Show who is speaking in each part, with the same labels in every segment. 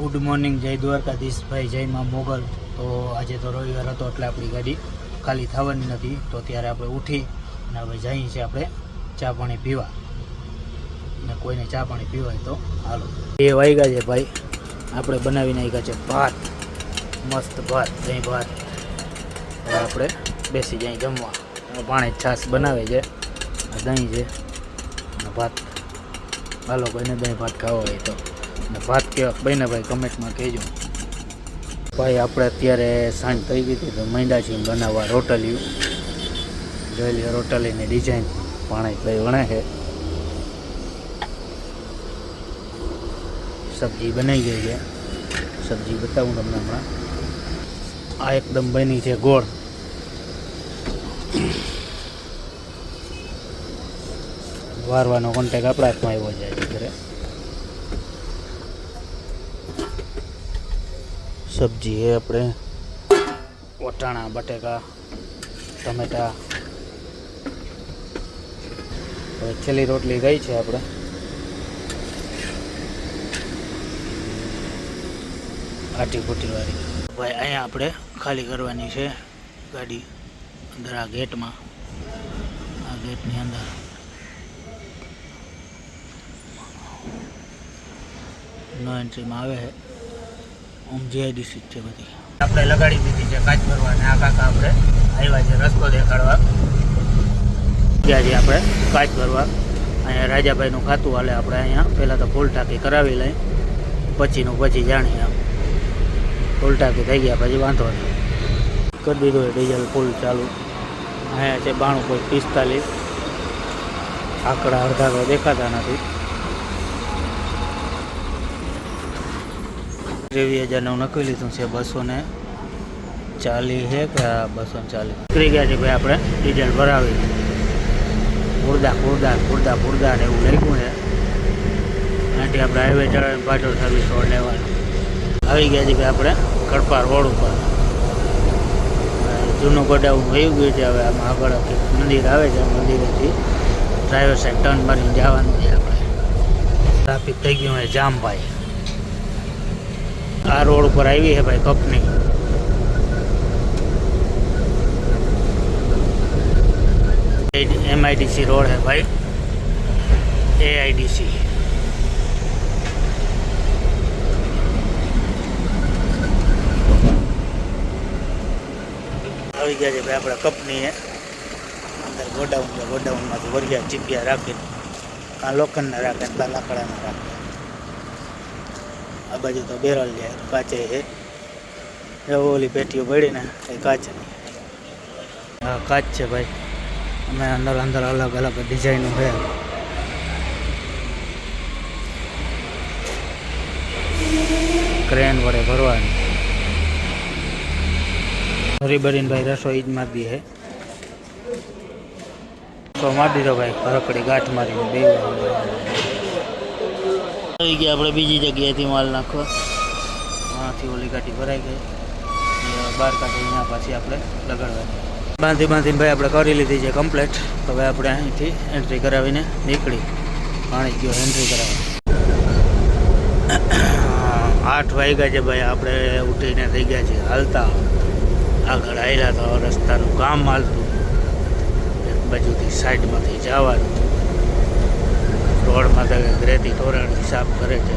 Speaker 1: Good morning, જય દ્વારકાધીશભાઈ જય માં મોગલ. તો આજે તો રવિવાર હતો એટલે આપણી ગાડી ખાલી થવાની નથી, તો ત્યારે આપણે ઉઠી અને હવે જઈએ છીએ આપણે ચા પાણી પીવા. ને કોઈને ચા પાણી પીવાય તો હાલો. એ વાગ્યા છે ભાઈ. આપણે બનાવી નાખ્યા છે ભાત. મસ્ત ભાત, દહીં ભાત. હવે આપણે બેસી જઈએ જમવા. પાણી છાશ બનાવે છે. દહીં છે. અને ભાત. હાલો કોઈને દહીં ભાત ખાવા હોય તો. અને ભાત કેવા બને ભાઈ કમેન્ટમાં કહેજો. ભાઈ, આપણે અત્યારે સાંજ થઈ ગઈ હતી તો માંડ્યા છીએ બનાવવા રોટલી. જોયેલી રોટલીની ડિઝાઇન પાણી ભાઈ વણે છે. સબ્જી બનાવી ગઈ છે. સબ્જી બતાવું તમને હમણાં. આ એકદમ બની છે ગોળ. વારવાનો કોન્ટેક આપણા હાથમાં આવ્યો જાય ઘરે સબ્જી એ આપણે. વટાણા, બટેકા, ટમેટા. હવે છેલ્લી રોટલી ગઈ છે આપણે. આટી વાળી. ભાઈ, અહીંયા આપણે ખાલી કરવાની છે ગાડી અંદર આ ગેટમાં. આ ગેટની અંદર. નો એન્ટ્રીમાં આવે છે. ઓમ જીઆઈડીસી છે બધી. આપણે લગાડી દીધી છે કાચ ભરવાને આ કાકા આપણે આવ્યા છે રસ્તો દેખાડવા. ત્યાંથી આપણે કાચ ભરવા. અહીંયા રાજાભાઈનું ખાતું હાલે આપણે અહીંયા. પહેલાં તો ફૂલ ટાંકી કરાવી લઈ. પછીનું પછી જાણીએ આમ. ફૂલ ટાંકી થઈ ગયા, પછી વાંધો નહીં. કરી દીધો ડીઝલ ફૂલ ચાલુ. અહીંયા છે બાણું કોઈ પિસ્તાલીસ. આંકડા અડધા દેખાતા નથી. ત્રેવીસ હજારનું નક્કી લીધું છે બસો ને ચાલીસ છે કે બસો ને ચાલીસ? નીકળી ગયા છે ભાઈ આપણે. ડીઝલ ભરાવી. ખુરદા ખુરદા ખુરદા ખુરદા ને એવું લખ્યું છે. એનાથી આપણે હાઈવે ચડાવીને પાછો સર્વિસ રોડ લેવાનો. આવી ગયા છે ભાઈ આપણે કડપા રોડ ઉપર. જૂનું ગોડાઉન વયું ગયું છે હવે આમાં આગળ મંદિર આવે છે, મંદિરેથી ડ્રાઈવર સાહેબ ટર્ન મારીને જવાનું છે આપણે. ટ્રાફિક થઈ ગયું હોય જામ ભાઈ આ રોડ ઉપર આવી છે ભાઈ કંપની એમઆઈડીસી રોડ है भाई एआईडीसी આવી ગયા છે ભાઈ આપણા કંપની એ અંદર ગોડાઉન છે ગોડાઉનમાંથી વરિયા ચીપિયા રાખીને કાં લોખંડના રાખે ને કાં લાકડાના રાખે આ બાજુ તો બેરલ છે કાચે છે. ઓલી પેટીઓ પડી ને એ કાચની હા, કાચ છે ભાઈ. અમે અંદર અંદર અલગ અલગ ડિઝાઇનો છે. ક્રેન વડે ભરવાની. હરી બરીને ભાઈ રસોઈ જ મારી દી છે તો મારી દીધો ભાઈ રકડી ગાંઠ મારીને બે આવી ગયા આપણે બીજી જગ્યાએથી માલ નાખવા. આથી ઓલી કાઠી ભરાઈ ગઈ. બાર કાઢી અહીંયા પાછી આપણે લગાડવાની. બાંધી બાંધીને ભાઈ આપણે કરી લીધી છે કમ્પ્લેટ. હવે આપણે અહીંથી એન્ટ્રી કરાવીને નીકળી. પાણી ગયો એન્ટ્રી કરાવી આઠ વાગ્યા છે ભાઈ. આપણે ઉઠીને થઈ ગયા છે હાલતા. આગળ આવેલા તો રસ્તાનું કામ હાલતું. એક બાજુથી સાઈડમાંથી જવાનું. રોડમાં તો રેતી ધોરણ સાફ કરે છે.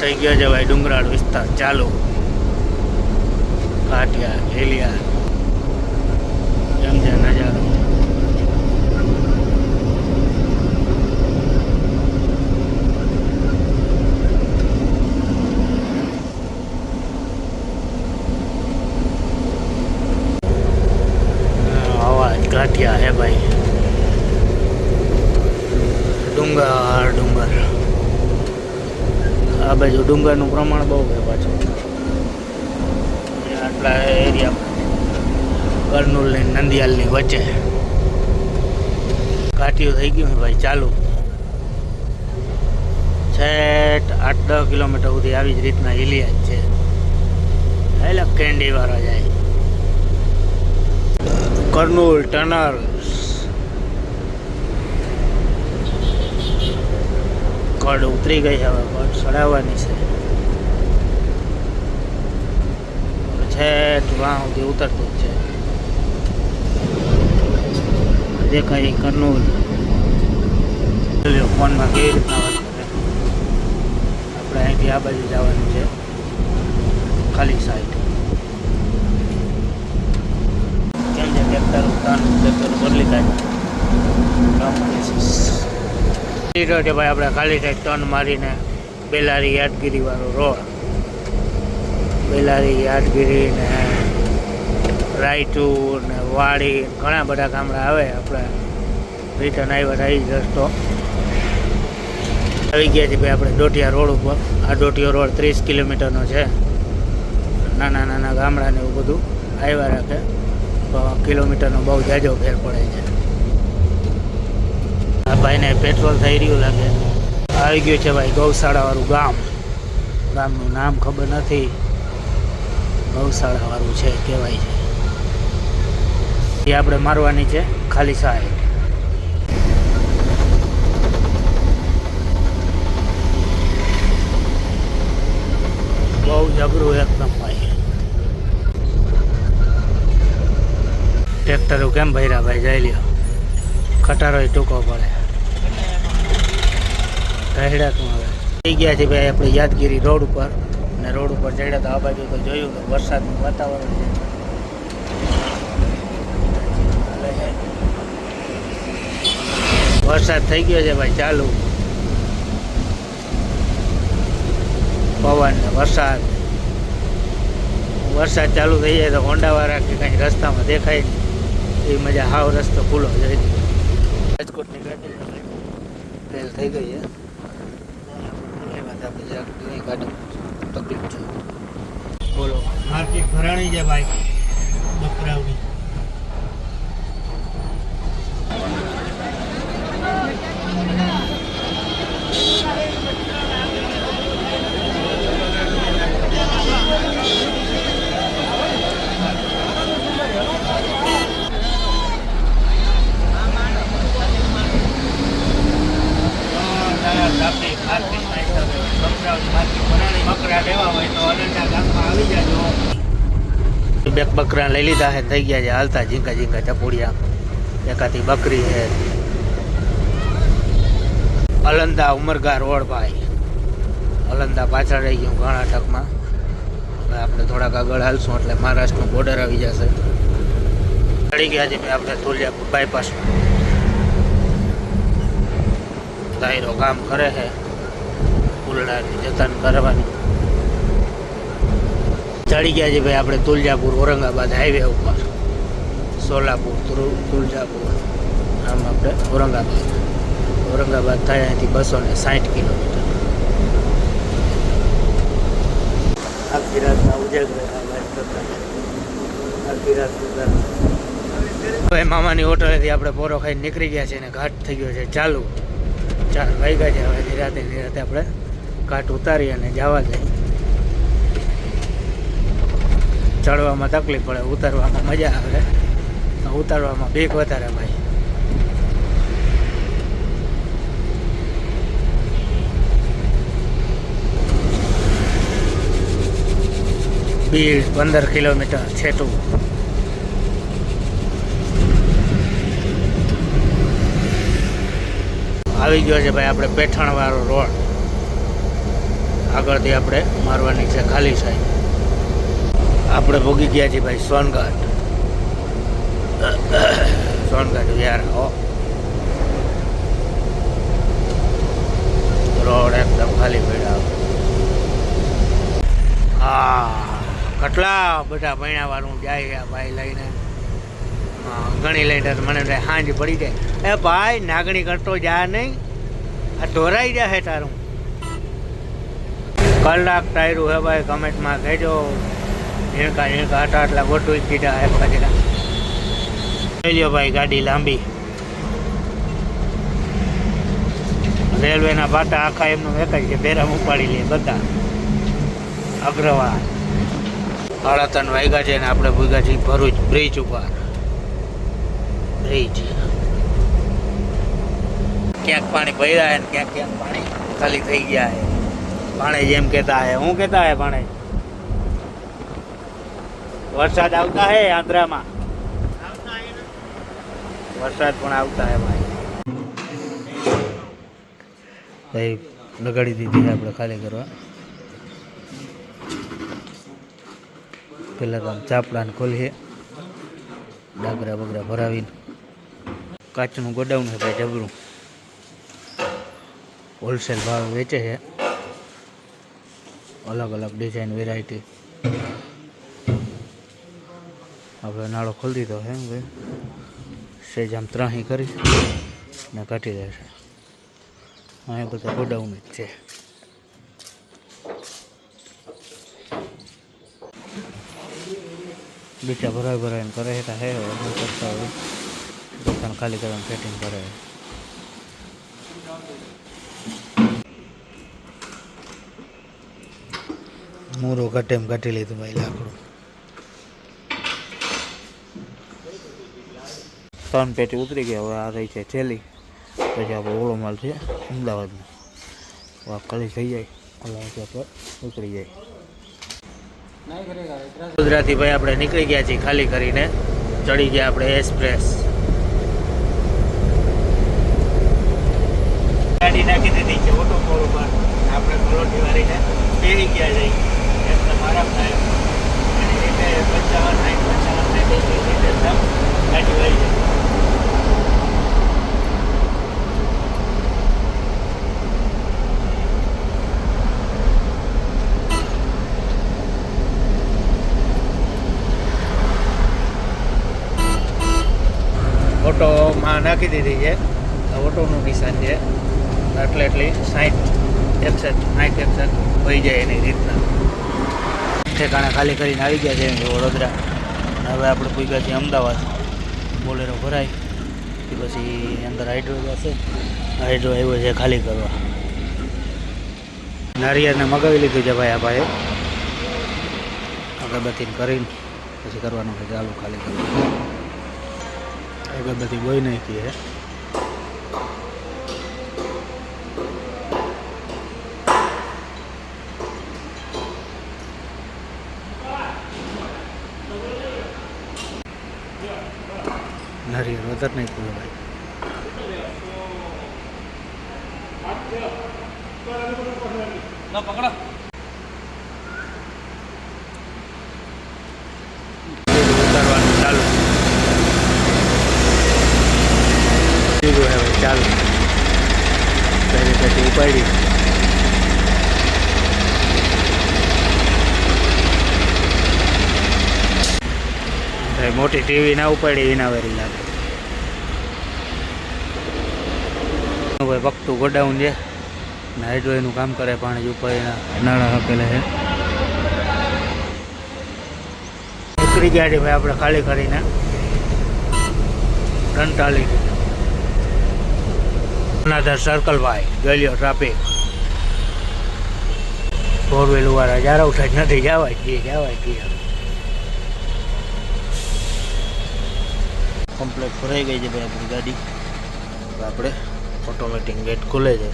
Speaker 1: થઈ ગયો છે ભાઈ ડુંગરાળ વિસ્તાર. ચાલુ. કાટિયા ઘેલિયા જેમ જે નજારો અવાજ કાટિયા હે ભાઈ ડુંગર ડુંગર આ બાજુ ડુંગરનું પ્રમાણ બહુ છે પાછું. આટલા એરિયા કરનુલ ને નંદિયાલની વચ્ચે. કાઠિયું થઈ ગયું છે ભાઈ, ચાલુ. છેટ આઠ દસ કિલોમીટર સુધી આવી જ રીતના હિલિયા જ છે. એટલે કેન્ડી વાળા જાય. કર્નુલ ટનલ. ખડ ઉતરી ગઈ હવે ખડ ચડાવવાની છે. છેટ વાં સુધી ઉતરતું જ છે. દેખાય કનોલ ફોનમાં કેવી રીતના વાત કરે. આપણે અહીંથી આ બાજુ જવાનું છે. ખાલી સાઈડ કેમ છે ટ્રેક્ટર ઉતારનું ટ્રેક્ટર બદલી કાઢ્યું કાઢ છે ભાઈ આપણે ખાલી સાઈડ ટર્ન મારીને બેલારી યાદગીરી વાળો રોડ બેલારી યાદગીરી ને રાયચુર ને વાડી ઘણા બધા ગામડા આવે. આપણે રિટર્ન આવ્યા જ રસ્તો. આવી ગયા છીએ ભાઈ આપણે ડોટિયા રોડ ઉપર. આ ડોટિયો રોડ ત્રીસ કિલોમીટરનો છે. નાના નાના ગામડાને એવું બધું. આવ્યા રાખે. કિલોમીટરનો બહુ જાજો ફેર પડે છે. આ ભાઈને પેટ્રોલ થઈ રહ્યું લાગે. આવી ગયું છે ભાઈ ગૌશાળાવાળું ગામ. ગામનું નામ ખબર નથી. ગૌશાળાવાળું છે કહેવાય છે. એ આપણે મારવાની છે ખાલી સાઈડ બહુ જબરું એકદમ ભાઈ. ટ્રેક્ટરો કેમ ભર્યા ભાઈ? જઈ લ્યો. ખટારો ટૂંકો પડે. રહેડા તું હવે થઈ ગયા છે ભાઈ આપણે યાદગીરી રોડ ઉપર. અને રોડ ઉપર ચડ્યા તો આ બાજુ તો જોયું તો વરસાદનું વાતાવરણ છે. વરસાદ થઈ ગયો છે ભાઈ ચાલુ. પવન વરસાદ. વરસાદ ચાલુ થઈ જાય તો હોન્ડાવાળા કે કંઈ રસ્તામાં દેખાય એ મજા હાવ રસ્તો ખુલ્લો જાય રાજકોટની ગાડી ફેલ થઈ ગઈ છે તકલીફ છે. બોલો માર્કેટ ભરાણી છે ભાઈ બકરાવની બે બકરા લઈ લીધા છે, થઈ ગયા છે, હાલતા ઝીંકા ઝીંકા ચપોડિયા એકાથી બકરી છે. અલંદા ઉમરગા રોડ ભાઈ અલંદા પાછળ રહી ગયું કર્ણાટકમાં હવે આપણે થોડાક આગળ હાલશું, એટલે મહારાષ્ટ્રનું બોર્ડર આવી જશે. ચડી ગયા છે, આપણે તુલિયા બાયપાસમાં ધાયરો કામ કરે છે. ફૂલડાની જતન કરવાની. ચડી ગયા છે ભાઈ આપણે તુલજાપુર, ઔરંગાબાદ હાઈવે ઉપર. સોલાપુર તુલજાપુર. આમ આપણે ઔરંગાબાદ. ઔરંગાબાદ થાય અહીંથી બસો ને સાઠ કિલોમીટર. આખી રાતના ઉજાગરે રાત. હવે મામાની હોટલેથી આપણે પોરો ખાઈને નીકળી ગયા છે અને ઘાટ થઈ ગયો છે ચાલુ. ચાર વાગ્યા છે, હવે નિરાતે નિરાતે આપણે ઘાટ ઉતારી અને જવા જાય ચડવામાં તકલીફ પડે, ઉતારવામાં મજા આવે. ઉતારવામાં બીક વધારે ભાઈ. બીડ પંદર કિલોમીટર છેટું. આવી ગયો છે ભાઈ આપણે પેઠાણવાળો રોડ. આગળથી આપણે મારવાની છે ખાલી સાઈડ આપણે ભોગી ગયા છીએ ભાઈ સોનઘાટ. સોનઘાટ વિહાર હો. રોડ એકદમ ખાલી પડ્યા હા, કેટલા બધા પૈણાવાળું જાય છે ભાઈ લઈને. ઘણી લઈને મને સાંજ પડી જાય. એ ભાઈ, નાગણી કરતો જા નહીં. આ ધોરાઈ જશે તારું. કલાક ટાયરું હે ભાઈ, કમેન્ટમાં કહેજો. એણકા એણકા આટલા આટલા ગોઠવી કીધા હે પાછા લ્યો ભાઈ, ગાડી લાંબી. રેલવેના પાટા આખા એમનું એક છે બેરા ઉપાડી લે બધા. અગ્રવાલ. સાડા ત્રણ વાગ્યા છે ને આપણે ભૂગા છીએ ભરૂચ બ્રિજ ઉપર. બ્રિજ ક્યાંક પાણી ભર્યા ને ક્યાંક ક્યાંક પાણી ખાલી થઈ ગયા હે. પાણે એમ કહેતા હે. હું કહેતા હે ભાણેજ વરસાદ આવતા હે આંધ્રામાં? વરસાદ પણ આવતા હે ભાઈ. ભાઈ, લગાડી દીધી આપણે ખાલી કરવા. પેલા તો આમ ચાપડાને ખોલીએ. ડાગરા બગરા ભરાવીને. કાચનું ગોડાઉન છે ભાઈ, જબરું. હોલસેલ ભાવ વેચે છે. અલગ અલગ ડિઝાઇન વેરાયટી આપણે નાળો ખોલી દીધો હે ભાઈ. સેજ આમ ત્રાહી કરી ને કાઢી દેશે અહીંયા બધા ગોડાઉન જ છે. બીજા ભરાય ભરાઈને કરે છે હે કરતા હોય. દુકાન ખાલી કરવાનું સેટિંગ કરે. છે મૂરો એમ કાઢી લીધું ભાઈ લાકડું. ત્રણ પેટી ઉતરી ગયા, હવે આ રહી છે છેલ્લી પછી આપણો ઓળો માલ છે, અમદાવાદનો. આ ખાલી થઈ જાય ગુજરાતી ભાઈ આપણે નીકળી ગયા છીએ ખાલી કરીને. ચડી ગયા આપણે એક્સપ્રેસ. ગાડી નાખી દીધી છે ઓટો મોડ ઉપર આપણે કરોટી વાળીને બેસી ગયા જઈ મારા થાય. એની રીતે પંચાવન સાઠ પંચાવન રીતે ઓટોમાં નાખી દીધી છે. ઓટોનું નિશાન છે. એટલે એટલી સાઠ એકસઠ સાઠ એકસઠ હોઈ જાય એની રીતના. ઠેકાણા ખાલી કરીને આવી ગયા છે વડોદરા. હવે આપણે પૂગ્યા છીએ અમદાવાદ. બોલેરો ભરાય. કે પછી અંદર હાઇડ્રો જશે હાઇડ્રો આવ્યો છે ખાલી કરવા. નારિયેળને મગાવી લીધું છે ભાઈ આ ભાઈએ. અગરબત્તીને કરીને પછી કરવાનું છે ચાલુ ખાલી કરવાનું અગરબત્તી બોઈ નાખી હે નારિયેળ વધારે નહીં ખુલે ભાઈ ઉતારવાનું ચાલુ કીધું હવે ચાલુ પહેલી પેટી ઉપાડી ભાઈ, મોટી ટીવી ના ઉપાડી એના વેરી લાગે. ભાઈ પકતું ગોડાઉન છે. એનું કામ કરે પાણી ઉપર એના નાણાં આપેલા છે. ઉતરી ગયા ભાઈ આપણે ખાલી કરીને રંટાલી નાધર સર્કલ ભાઈ ગયો ટ્રાફિક ફોર વ્હીલ વાળા જારા ઉઠા નથી જવાય જઈએ જવાય જઈએ કમ્પ્લેટ ભરાઈ ગઈ છે ભાઈ આપણી ગાડી. હવે આપણે ઓટોમેટિક ગેટ ખુલે છે.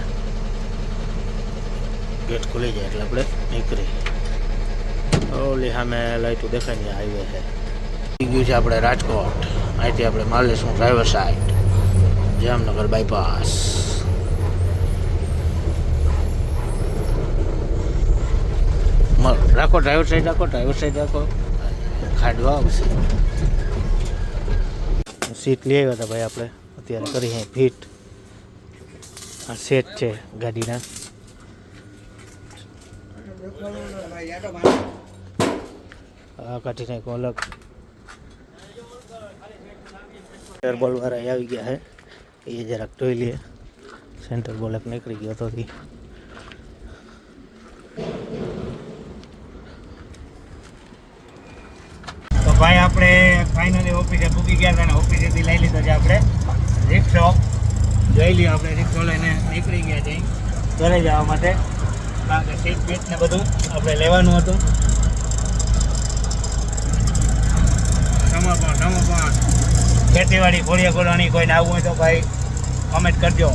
Speaker 1: ગેટ ખુલી જાય એટલે આપણે નીકળી. ઓલી સામે લાઈટો દેખાય ને હાઈવે છે. થઈ ગયું છે આપણે રાજકોટ. અહીંથી આપણે માલ લઈશું ડ્રાઈવર સાઈડ જામનગર બાયપાસ મ- રાખો ડ્રાઈવર સાઈડ રાખો ડ્રાઈવર સાઈડ રાખો. ખાડવા આવશે. સીટ લઈ આવ્યા હતા ભાઈ આપણે. અત્યારે કરી અહીં ફિટ આ સેટ છે ગાડીના. આ કાઢી નાખો અલગ બોલ વાળા આવી ગયા છે એ જરાક જોઈ લઈએ સેન્ટર બોલ એક નીકળી ગયો તો થી તો ભાઈ આપણે ફાઇનલી ઓફિસે પૂકી ગયા હતા અને ઓફિસેથી લઈ લીધો છે આપણે. રિક્ષો જોઈ લઈએ આપણે રિક્ષો લઈને નીકળી ગયા છે. ઘરે જવા માટે. કારણ કે સીટ બીટ ને બધું આપણે લેવાનું હતું. ખેતીવાડી ફોડિયા ઘોડાની કોઈને આવવું હોય તો ભાઈ કોમેન્ટ કરજો.